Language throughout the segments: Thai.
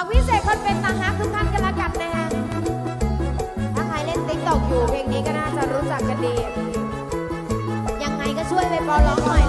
ฟังพิเศษคนเป็นตาฮักทุกท่านกันละกันนะฮะถ้าใครเล่นติ๊กตอกอยู่เพลงนี้ก็น่าจะรู้จักกันดี ยังไงก็ช่วยไปปอร้องหน่อย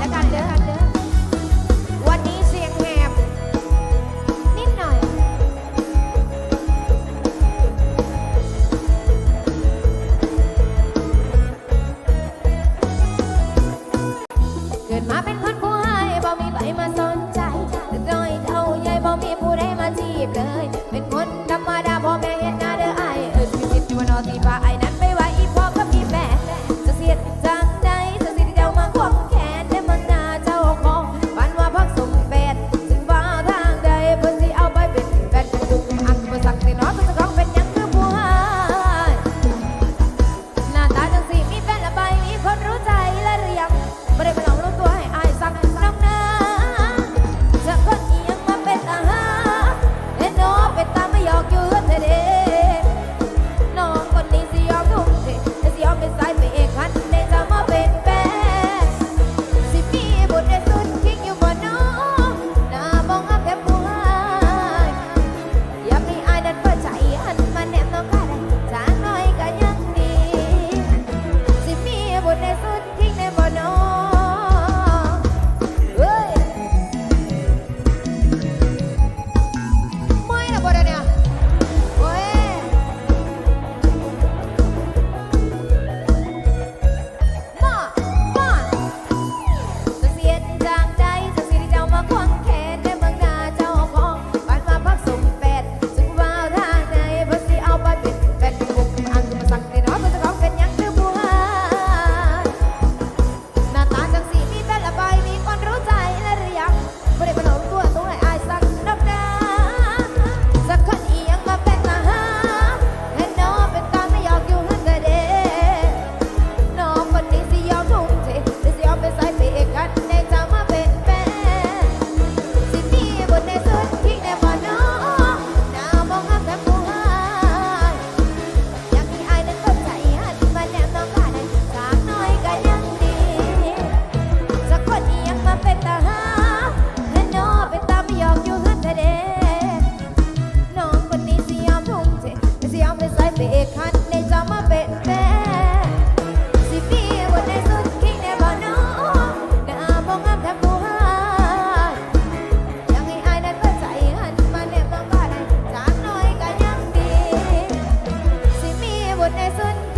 Jesús.